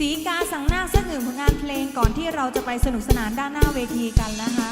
สีกาสั่งน้าเส้นอื่นผลงานเพลงก่อนที่เราจะไปสนุกสนานด้านหน้าเวทีกันนะคะ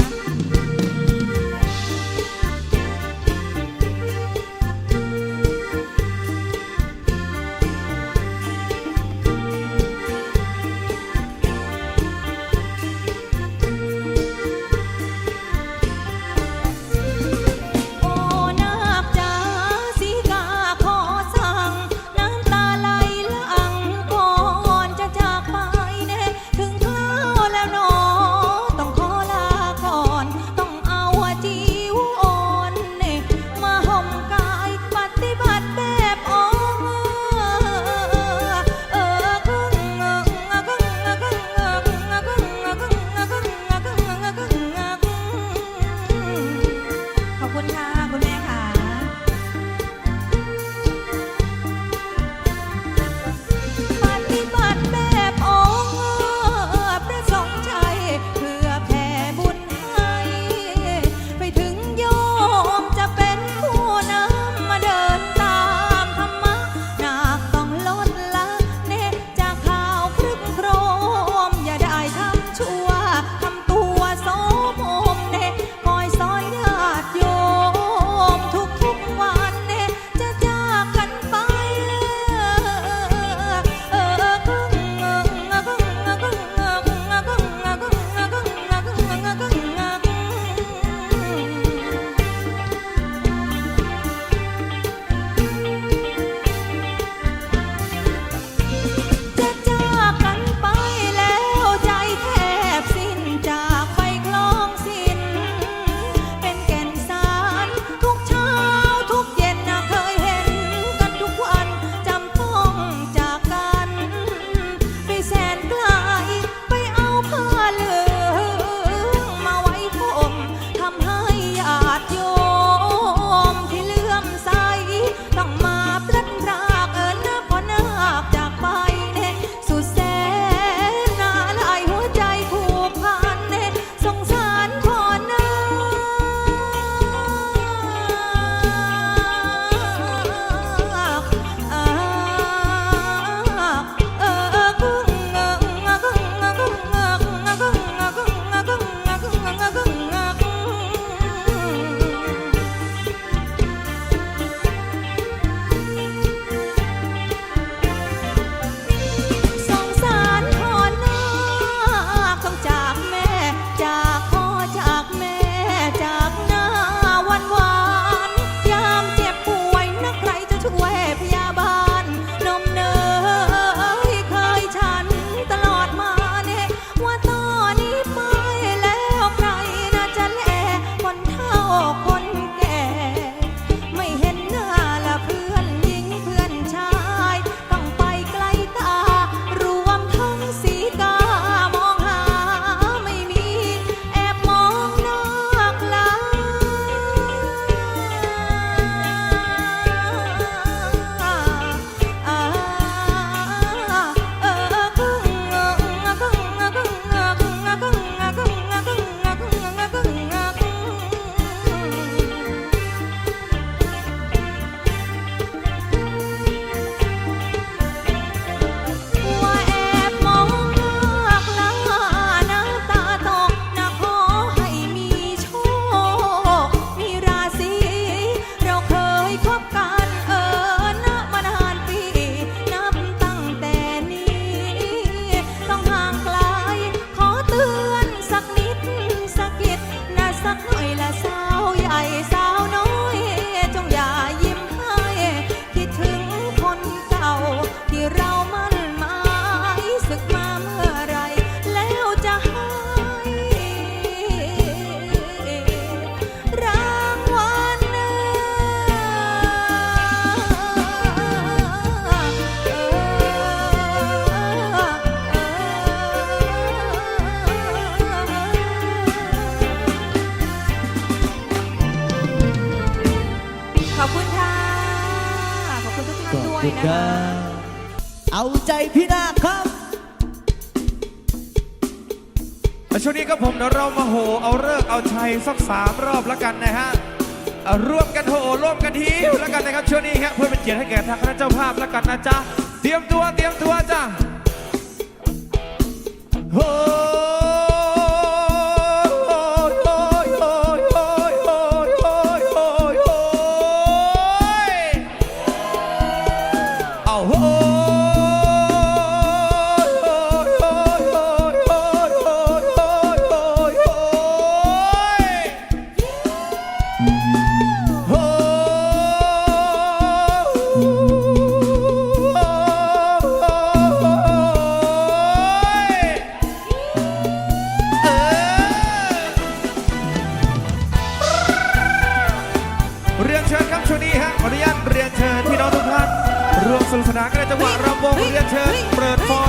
vai ดา เอาใจพี่นาครับช่วงนี้ก็ผมเดี๋ยวเรามาโห เอาเลิกเอาชัยสักสามรอบแล้วกันนะฮะร่วมกันโหร่วมกันทีแล้วกันนะครับช่วงนี้ครัเพื่อเป็นเกียรติให้แก่ทางคณะเจ้าภาพแล้วกันนะจ๊ะเตรียมตัวเตรียมตัวจ้ะโห เรียนเชิญเปิดฟอ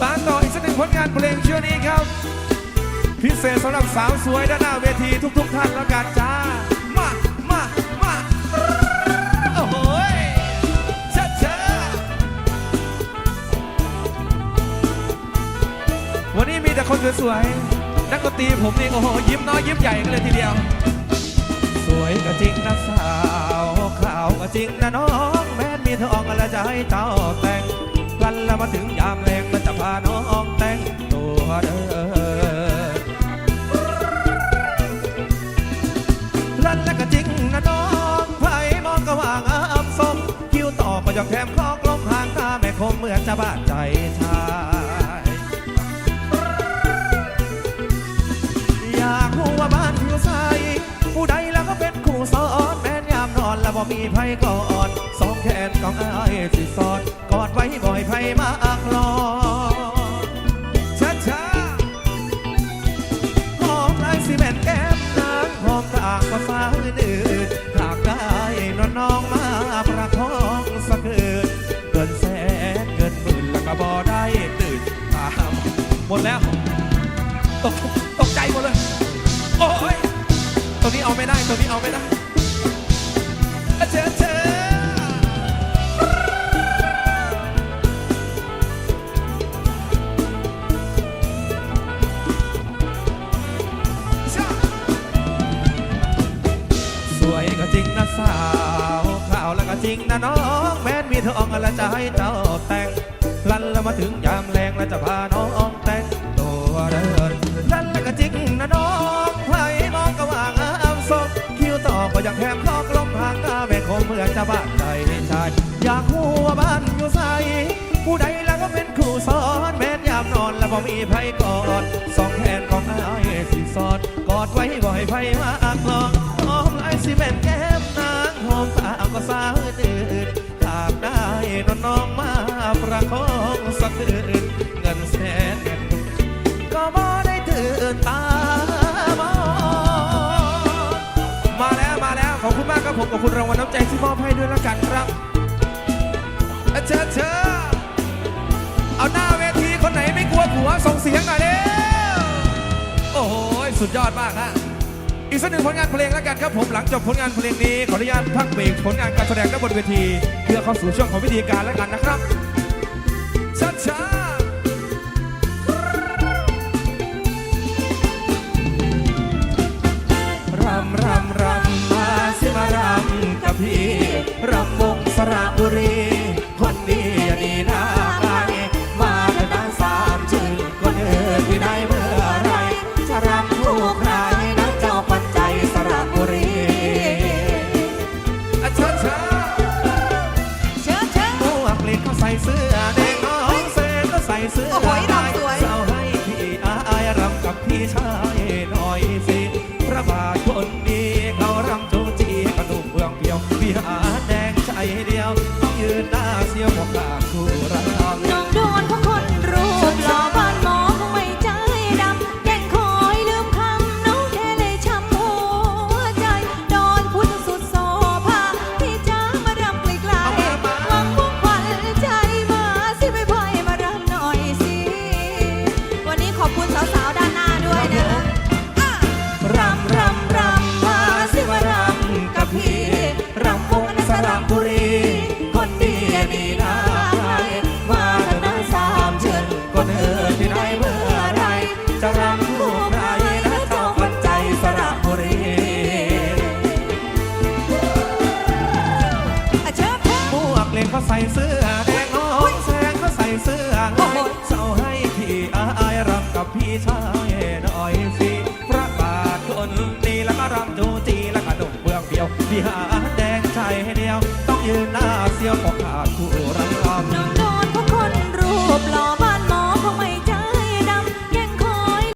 สารต่ออีกสักหนึ่งผลงานเพลงช่วงนี้ครับ พิเศษสำหรับสาวสวยด้านหน้าเวทีทุก ๆ ท่านแล้วกันจ้า มา มา มาโอ้โหยชัดเจนวันนี้มีแต่คนสวยๆนักดนตรีผมนี่โอ้โหยิ้มน้อยยิ้มใหญ่กันเลยทีเดียว สวยก็จริงนะสาวขาวก็จริงนะน้อง แม้มีทองและจะให้เจ้าแต่งกันแล้วมาถึงยามแรงมันาน้องแต่งตัวเด้อลันและก็จริงนะน้องไผ่มองก็ว่างามสมคิ้วต่อก็ยองแถมคอกลมห่างตาแม่คมเหมือนจะบาดใจชายอยากรู้ว่าบ้านอยู่ใสผู้ใดแล้วก็เป็นคู่สอนแม้นยามนอนแล้วบ่มีไผก่อนสองแขนของอ้ายสิสอดกอดไว้บ่อยไผมาอักรอช้ หมดแล้วตกตกใจหมดเลย โอ้ยตัวนี้เอาไม่ได้ตัวนี้เอาไม่ได้เจอเจอสวยก็จริงนะสาวขาวแล้วก็จริงนะน้องแม้นมีเธอองและจะให้เจ้าแต่งลันแล้มาถึงยามแรงและจะพาน้อง น้องใครมองก็ว่างามสมคิ้วต่อก็ยังแถมคอกลมหางตาแม่คงเมืองจะบ้านใจชายอยากหัวบ้านอยู่ใสผู้ใดแล้วก็เป็นครูสอนแม้นยามนอนแล้วบ่มีไผกอดสองแขนของอายสิสอดกอดไว้บ่ให้ไผมาอกลองหอมไอายสิแม่นแก้มนางหอมตาก็สาวอื่นๆถามได้นอนน้องมาประคองสักคืนเงิน ขอบคุณมกับคุณรางวัลน้ำใจที่มอบให้ด้วยละกันครับเชิญเชิญเอาหน้าเวทีคนไหนไม่กลัวผัวส่งเสียงหน่อยเร็วโอ้โหสุดยอดมากฮะอีกสักหนึ่งผลงานเพลงแล้วกันครับผมหลังจบผลงานเพลงนี้ขออนุญาตพักเบรกผลงานการแสดงด้านบนเวที เพื่อเข้าสู่ช่วงของพิธีการแล้วกันนะครับช้าๆ กับพี่รำวง กเล็กเขาใส่เสื้อแดงน้องแสงก็ใส่เสื้ออ้โหเจ้าให้พี่อายรำกับพี่ชาย